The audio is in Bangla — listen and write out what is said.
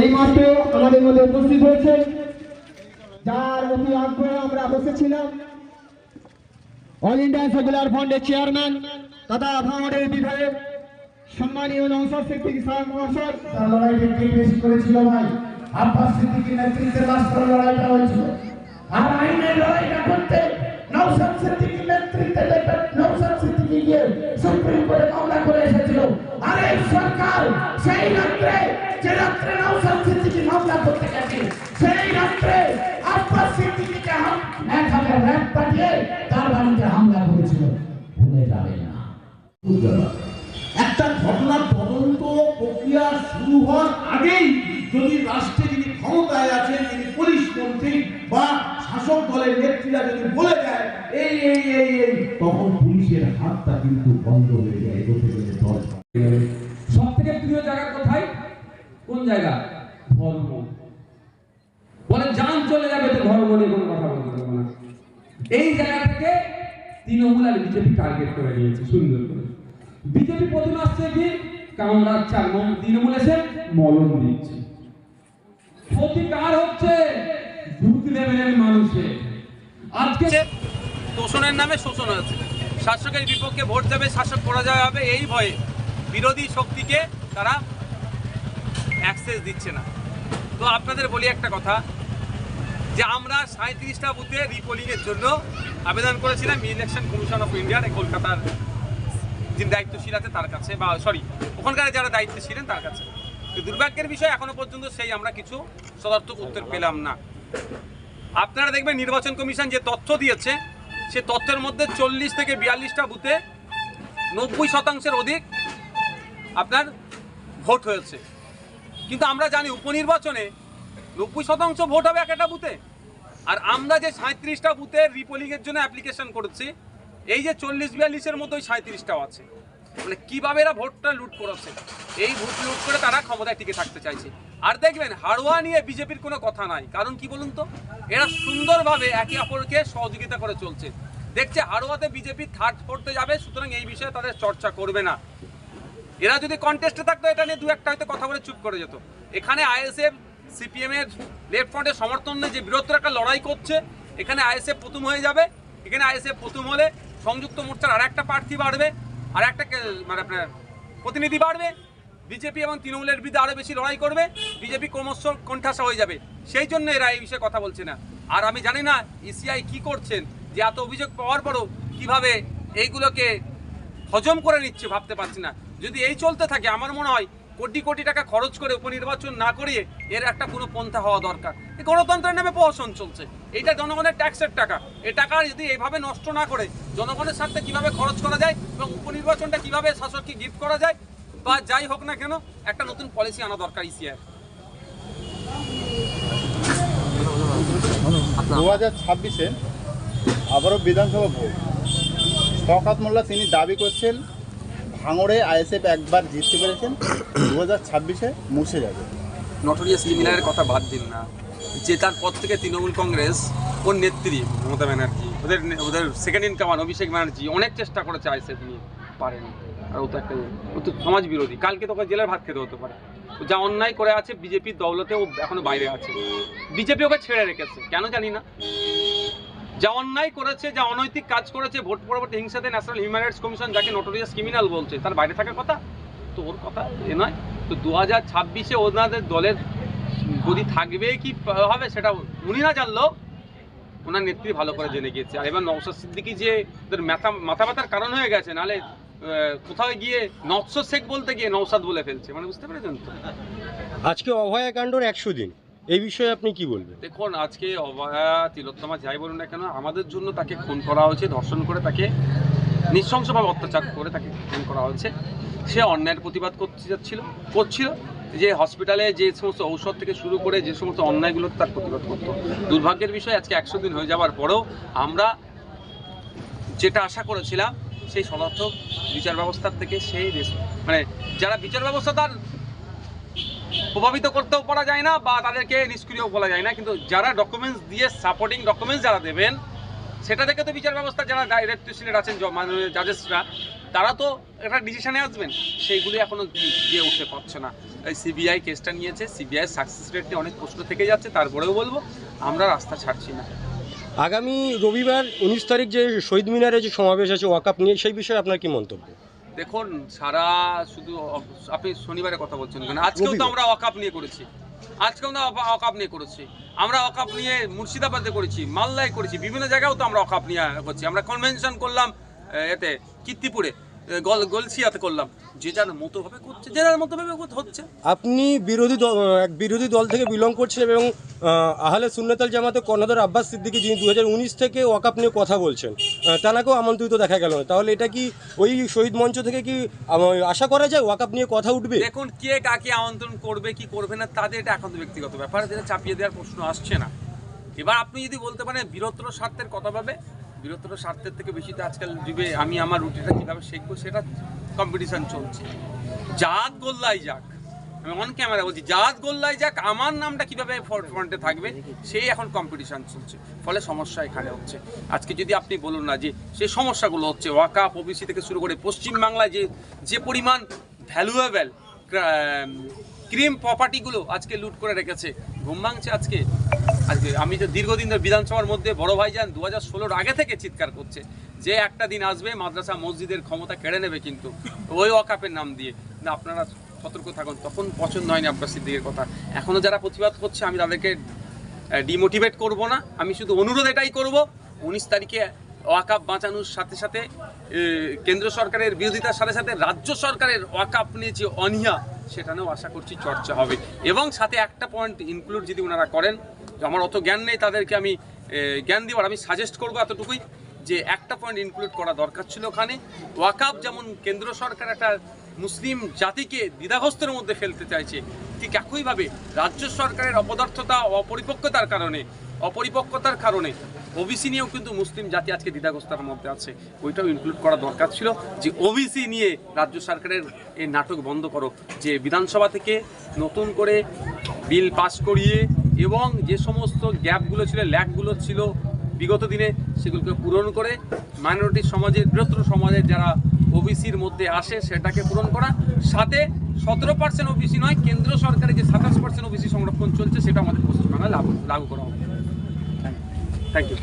এই মাত্র আমাদের মধ্যে উপস্থিত হয়েছে। যার অতি আগ্রহে আমরা বসেছিলাম। অল ইন্ডিয়া সেকুলার ফ্রন্টের চেয়ারম্যান তথা ভাঙড়ের বিধায়ক, সম্মানীয় নৌসাদ সিদ্দিকী সাহেব মহাশয়। লড়াইটা হয়েছিল। সরকার! একটা ঘটনার তদন্ত প্রক্রিয়া শুরু হওয়ার আগেই যদি রাষ্ট্রে যিনি ক্ষমতায় আছেন, যিনি পুলিশ মন্ত্রী বা শাসক দলের নেত্রীরা যদি বলে দেয়, এই এই এই এই, তখন পুলিশের হাতটা কিন্তু বন্ধ হয়ে যায়, এগোতে গেলে দল সব থেকে প্রিয় জায়গা কোথায়? কোন জায়গা? ধর্ম বলে যান চলে যাবে তো ধর্ম নিয়ে কোনো কথা বলতে পারব না। এই জায়গাটাকে তৃণমূল আর বিজেপি টার্গেট করে নিয়েছে সুন্দর করে বিজেপি প্রথমে আসছে কি? তৃণমূল এসে মলম দিচ্ছে। হচ্ছে? বুথ লেভেলের মানুষের। আজকে নামে শোষণ শাসকের বিপক্ষে ভোট দেবে, শাসক করা যাবে এই ভয়ে। বিরোধী শক্তিকে তারা অ্যাক্সেস দিচ্ছে না। তো আপনাদের বলি একটা কথা, যে আমরা সাঁত্রিশটা বুথে রিপোলিংয়ের জন্য আবেদন করেছিলাম ইলেকশন কমিশন অফ ইন্ডিয়ার কলকাতার যিনি দায়িত্বশীল আছে তার কাছে বা সরি ওখানকার যারা দায়িত্বে ছিলেন তার কাছে। দুর্ভাগ্যের বিষয় এখনও পর্যন্ত সেই আমরা কিছু সদর্থক উত্তর পেলাম না। আপনারা দেখবেন নির্বাচন কমিশন যে তথ্য দিয়েছে, সে তথ্যের মধ্যে চল্লিশ থেকে বিয়াল্লিশটা বুথে নব্বই শতাংশের অধিক আপনার ভোট হয়েছে। কিন্তু আমরা জানি উপনির্বাচনে নব্বই শতাংশ ভোট হবে এক একটা বুথে। আর আমরা যে সাঁত্রিশটা বুথে রিপোলিংয়ের জন্য অ্যাপ্লিকেশন করেছি এই যে চল্লিশ বিয়াল্লিশের ওই সাঁত্রিশটাও আছে। মানে কীভাবে এরা ভোটটা লুট করেছে এই ভোট লুট করে তারা ক্ষমতায় টিকে থাকতে চাইছে। আর দেখবেন হাড়োয়া নিয়ে বিজেপির কোনো কথা নাই। কারণ কি বলুন তো? এরা সুন্দরভাবে একে অপরকে সহযোগিতা করে চলছে। দেখছে হাড়োয়াতে বিজেপি থার্ড, ফোর্থে যাবে, সুতরাং এই বিষয়ে তাদের চর্চা করবে না। এরা যদি কন্টেস্টে থাকতো, এটা নিয়ে দু একটা হয়তো কথা বলে চুপ করে যেত। এখানে আইএসএফ, সিপিএম এর লেফট ফ্রন্টের সমর্থন যে বৃহত্তর একটা লড়াই করছে, এখানে আইএসএফ প্রথম হয়ে যাবে। এখানে আইএসএফ প্রথম হলে সংযুক্ত মোর্চার আর একটা প্রার্থী বাড়বে আর একটা মানে আপনার প্রতিনিধি বাড়বে, বিজেপি এবং তৃণমূলের বিরুদ্ধে আরও বেশি লড়াই করবে, বিজেপি ক্রমশ কণ্ঠাসা হয়ে যাবে। সেই জন্য এরা এই বিষয়ে কথা বলছে না। আর আমি জানি না ইসিআই কি করছেন, যে এত অভিযোগ পাওয়ার পরও কীভাবে এইগুলোকে হজম করে নিচ্ছে ভাবতে পারছি না। যদি এই চলতে থাকে, আমার মনে হয় কোটি কোটি টাকা খরচ করে উপনির্বাচন না করিয়ে এর একটা কোনো পন্থা হওয়া দরকার। এই গণতন্ত্রের নামে প্রহসন চলছে। এইটা জনগণের ট্যাক্সের টাকা। এ টাকা যদি এইভাবে নষ্ট না করে জনগণের স্বার্থে কীভাবে খরচ করা যায় এবং উপনির্বাচনটা কীভাবে শাসককে গিফট করা যায় বা যাই হোক না কেন, একটা নতুন পলিসি আনা দরকার ইসিআর দু হাজার ছাব্বিশে আবারও বিধানসভা ভোট। শওকাত মোল্লা তিনি দাবি করছেন, ভাঙড়ে আইএসএফ একবার জিততে পেরেছেন। দু হাজার ছাব্বিশে মুছে যাবে। নটোরিয়াস ক্রিমিনালের কথা বাদ দিন না। যে তার পর থেকে তৃণমূল কংগ্রেস, ওর নেত্রী মমতা ব্যানার্জি, ওদের ওদের second in command Abhishek Banerjee অনেক চেষ্টা করেছে আইসেফ নিয়ে। পারেনি। আর ও তো একটা ও তো সমাজ বিরোধী। কালকে তোকে জেলের ভাত খেতে হতে পারে। যা অন্যায় করে আছে বিজেপির দৌলতে ও এখনও বাইরে আছে। বিজেপি ওকে ছেড়ে রেখেছে। কেন জানি না। যা অন্যায় করেছে, যা অনৈতিক কাজ করেছে, ভোট পরবর্তী হিংসাতে ন্যাশনাল হিউম্যান রাইটস কমিশন যাকে নোটোরিয়াস ক্রিমিনাল বলছে, তার বাইরে থাকার কথা? তো ওর কথা এ নয়। তো দু হাজার ছাব্বিশে ওনাদের দলের গদি থাকবে কি হবে সেটা উনি না জানলেও ওনার নেত্রী ভালো করে জেনে গিয়েছে। আর এবার নওশাদ সিদ্দিকি যে ওদের মাথা মাথা ব্যথার কারণ হয়ে গেছে নাহলে কোথাও গিয়ে নৎস শেখ বলতে গিয়ে নৌসাদ বলে ফেলছে। মানে বুঝতে পেরেছেন তো? আজকে অভয়াকাণ্ডর একশো দিন। এই বিষয়ে আপনি কি বলবেন? দেখুন আজকে অভয়া তিলোত্তমা যাই বলুন না কেন আমাদের জন্য তাকে খুন করা হয়েছে ধর্ষণ করে তাকে নৃশংসভাবে অত্যাচার করে তাকে খুন করা হয়েছে। সে অন্যায়ের প্রতিবাদ করতে যাচ্ছিল, করছিল। যে হসপিটালে যে সমস্ত ঔষধ থেকে শুরু করে যে সমস্ত অন্যায়গুলো তার প্রতিবাদ করতো। দুর্ভাগ্যের বিষয়, আজকে একশো দিন হয়ে যাওয়ার পরেও আমরা যেটা আশা করেছিলাম, সেই সদর্থক বিচার ব্যবস্থার থেকে সেই মানে যারা বিচার ব্যবস্থা তার প্রভাবিত করতেও পারা যায় না বা তাদেরকে নিষ্ক্রিয় বলা যায় না। কিন্তু যারা ডকুমেন্টস দিয়ে সাপোর্টিং ডকুমেন্টস যারা দেবেন, সেটা থেকে তো বিচার ব্যবস্থা যারা দায়িত্বশীলের আছেন জ- মাননীয় জাজেসরা তারা তো একটা ডিসিশনে আসবেন। সেইগুলি এখনও দি- দিয়ে উঠতে পারছে না। এই সিবিআই কেসটা নিয়েছে। সিবিআই সাকসেস রেট নিয়ে অনেক প্রশ্ন থেকে যাচ্ছে তারপরেও বলব আমরা রাস্তা ছাড়ছি না। আগামী রবিবার উনিশ তারিখ যে শহীদ মিনারে যে সমাবেশ আছে ওয়াকাপ নিয়ে সেই বিষয়ে আপনার কি মন্তব্য? দেখুন সারা শুধু আপনি শনিবারে কথা বলছেন কেন? আজকেও তো। আমরা অকাপ নিয়ে করেছি। আজকেও আমরা অকা- অকাপ নিয়ে করেছি। আমরা অকাপ নিয়ে মুর্শিদাবাদে করেছি মালদায় করেছি বিভিন্ন জায়গাও তো আমরা অকাপ নিয়ে করছি। আমরা কনভেনশন করলাম এতে কীর্তিপুরে। গল গলসিয়াতে করলাম। যে যার মতো ভাবে করছে যে যার মতো ভাবে হচ্ছে। আপনি বিরোধী দল এক বিরোধী দল থেকে বিলং করছেন এবং আহলে সুন্নতাল জামাতে কর্ণধার আব্বাস সিদ্দিকী যিনি দুহাজার উনিশ থেকে ওয়াকাপ নিয়ে কথা বলছেন তানাকেও আমন্ত্রিত দেখা গেল না। তাহলে এটা কি ওই শহীদ মঞ্চ থেকে কি আশা করা যায় ওয়াকাপ নিয়ে কথা উঠবে? দেখুন কে কাকে আমন্ত্রণ করবে কি করবে না তাদের এটা এখন ব্যক্তিগত ব্যাপার। যেটা চাপিয়ে দেওয়ার প্রশ্ন আসছে না। এবার আপনি যদি বলতে পারেন বৃহত্তর স্বার্থের কথা ভাবে বৃহত্তর স্বার্থের থেকে বেশি তো আজকাল যুগে আমি আমার রুটিটা কীভাবে শিখব সেটা কম্পিটিশান চলছে। জাত গোল্লাই যাক। আমি অন ক্যামেরা বলছি, জাত গোল্লাই যাক, আমার নামটা কীভাবে ফ্রন্টে থাকবে, সেই এখন কম্পিটিশান চলছে। ফলে সমস্যা এখানে হচ্ছে। আজকে যদি আপনি বলুন না যে, সেই সমস্যাগুলো হচ্ছে ওয়াকাপ ওবিসি থেকে শুরু করে পশ্চিমবাংলায় যে যে পরিমাণ ভ্যালুয়েবল ক্রিম প্রপার্টিগুলো আজকে লুট করে রেখেছে, ঘুম ভাঙছে আজকে। আজকে আমি তো দীর্ঘদিন ধরে বিধানসভার মধ্যে বড় ভাই যান দু হাজার ষোলোর আগে থেকে চিৎকার করছে, যে একটা দিন আসবে মাদ্রাসা মসজিদের ক্ষমতা কেড়ে নেবে কিন্তু ওই ওয়াকাপের নাম দিয়ে। না, আপনারা সতর্ক থাকুন, তখন পছন্দ হয়নি আব্বাস সিদ্দিকের কথা। এখনও যারা প্রতিবাদ করছে, আমি তাদেরকে ডিমোটিভেট করব না, আমি শুধু অনুরোধ এটাই করব, উনিশ তারিখে ওয়াকাপ বাঁচানোর সাথে সাথে কেন্দ্র সরকারের বিরোধিতার সাথে সাথে রাজ্য সরকারের ওয়াকাপ নিয়ে যে অনীহা, সেটা নিয়েও আশা করছি চর্চা হবে। এবং সাথে একটা পয়েন্ট ইনক্লুড যদি ওনারা করেন আমার অত জ্ঞান নেই, তাদেরকে আমি জ্ঞান দেওয়ার, আমি সাজেস্ট করব এতটুকুই যে একটা পয়েন্ট ইনক্লুড করা দরকার ছিল ওখানে। ওয়াকাপ যেমন কেন্দ্র সরকার একটা মুসলিম জাতিকে দ্বিধাগ্রস্তের মধ্যে ফেলতে চাইছে, ঠিক একইভাবে রাজ্য সরকারের অপদার্থতা, অপরিপক্কতার কারণে অপরিপক্কতার কারণে ওবিসি নিয়েও কিন্তু মুসলিম জাতি আজকে দ্বিধাগ্রস্তার মধ্যে আছে। ওইটাও ইনক্লুড করা দরকার ছিল যে ওবিসি নিয়ে রাজ্য সরকারের এই নাটক বন্ধ করো, যে বিধানসভা থেকে নতুন করে বিল পাস করিয়ে এবং যে সমস্ত গ্যাপগুলো ছিল ল্যাকগুলো ছিল বিগত দিনে, সেগুলোকে পূরণ করে মাইনরিটি সমাজের, বৃহত্তর সমাজের যারা ওবিসির মধ্যে আসে, সেটাকে পূরণ করা। সাথে সতেরো পার্সেন্ট ওবিসি নয়, কেন্দ্র সরকারের যে সাতাশ পার্সেন্ট ওবিসি সংরক্ষণ চলছে, সেটা আমাদের পশ্চিমবাংলায় লাগু লাগু করা হবে। Thank you